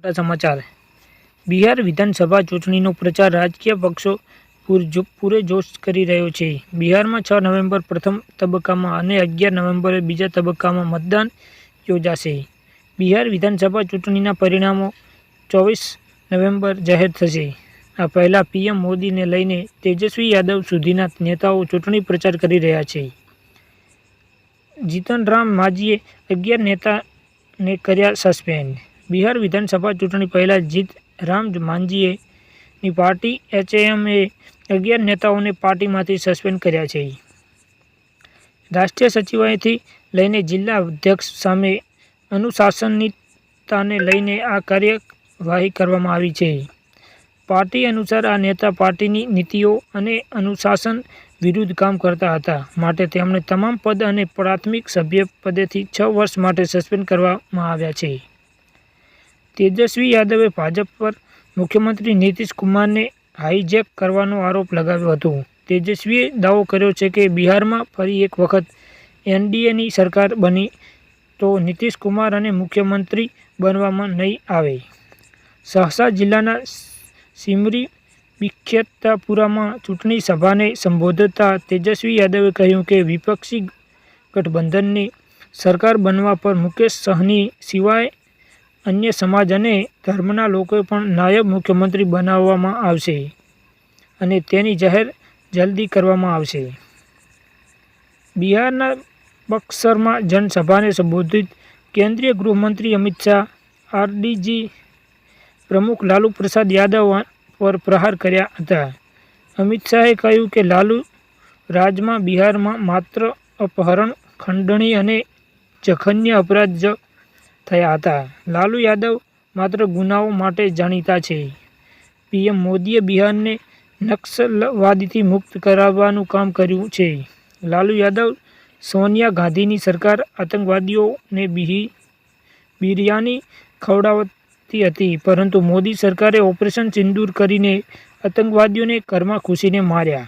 મોટા સમાચાર. બિહાર વિધાનસભા ચૂંટણીનો પ્રચાર રાજકીય પક્ષો પૂરજો- પૂરેજોશ કરી રહ્યો છે. બિહારમાં છ નવેમ્બર પ્રથમ તબક્કામાં અને અગિયાર નવેમ્બરે બીજા તબક્કામાં મતદાન યોજાશે. બિહાર વિધાનસભા ચૂંટણીના પરિણામો ચોવીસ નવેમ્બર જાહેર થશે. આ પહેલા પીએમ મોદીને લઈને તેજસ્વી યાદવ સુધીના નેતાઓ ચૂંટણી પ્રચાર કરી રહ્યા છે. જીતનરામ માજીએ અગિયાર નેતાને કર્યા સસ્પેન્ડ. બિહાર વિધાનસભા ચૂંટણી પહેલાં જીત રામ માંઝીએ ની પાર્ટી એચએમએ અગિયાર નેતાઓને પાર્ટીમાંથી સસ્પેન્ડ કર્યા છે. રાષ્ટ્રીય સચિવાલયથી લઈને જિલ્લા અધ્યક્ષ સામે અનુશાસનિકતાને લઈને આ કાર્યવાહી કરવામાં આવી છે. પાર્ટી અનુસાર આ નેતા પાર્ટીની નીતિઓ અને અનુશાસન વિરુદ્ધ કામ કરતા હતા. માટે તેમણે તમામ પદ અને પ્રાથમિક સભ્ય પદેથી છ વર્ષ માટે સસ્પેન્ડ કરવામાં આવ્યા છે. તેજસ્વી યાદવે ભાજપ પર મુખ્યમંત્રી નીતિશ કુમારને હાઈજેક કરવાનો આરોપ લગાવ્યો હતો. તેજસ્વીએ દાવો કર્યો છે કે બિહારમાં ફરી એક વખત એનડીએની સરકાર બની તો નીતિશ કુમાર અને મુખ્યમંત્રી બનવામાં નહીં આવે. સહસા જિલ્લાના સિમરી બિખ્યતાપુરામાં ચૂંટણી સભાને સંબોધતા તેજસ્વી યાદવે કહ્યું કે વિપક્ષી ગઠબંધનની સરકાર બનવા પર મુકેશ સહની સિવાય અન્ય સમાજ અને ધર્મના લોકોએ પણ નાયબ મુખ્યમંત્રી બનાવવામાં આવશે અને તેની જાહેર જલ્દી કરવામાં આવશે. બિહારના બક્સરમાં જનસભાને સંબોધિત કેન્દ્રીય ગૃહમંત્રી અમિત શાહ, આરડીજી પ્રમુખ લાલુ પ્રસાદ યાદવ પર પ્રહાર કર્યા હતા. અમિત શાહે કહ્યું કે લાલુ રાજમાં બિહારમાં માત્ર અપહરણ, ખંડણી અને જઘન્ય અપરાધ થયા હતા. લાલુ યાદવ માત્ર ગુનાઓ માટે જાણીતા છે. પીએમ મોદીએ બિહારને નક્સલવાદીથી મુક્ત કરાવવાનું કામ કર્યું છે. લાલુ યાદવ સોનિયા ગાંધીની સરકાર આતંકવાદીઓને બિહી, બિરયાની ખવડાવતી હતી, પરંતુ મોદી સરકારે ઓપરેશન સિંદૂર કરીને આતંકવાદીઓને ઘરમાં ખુશીને માર્યા.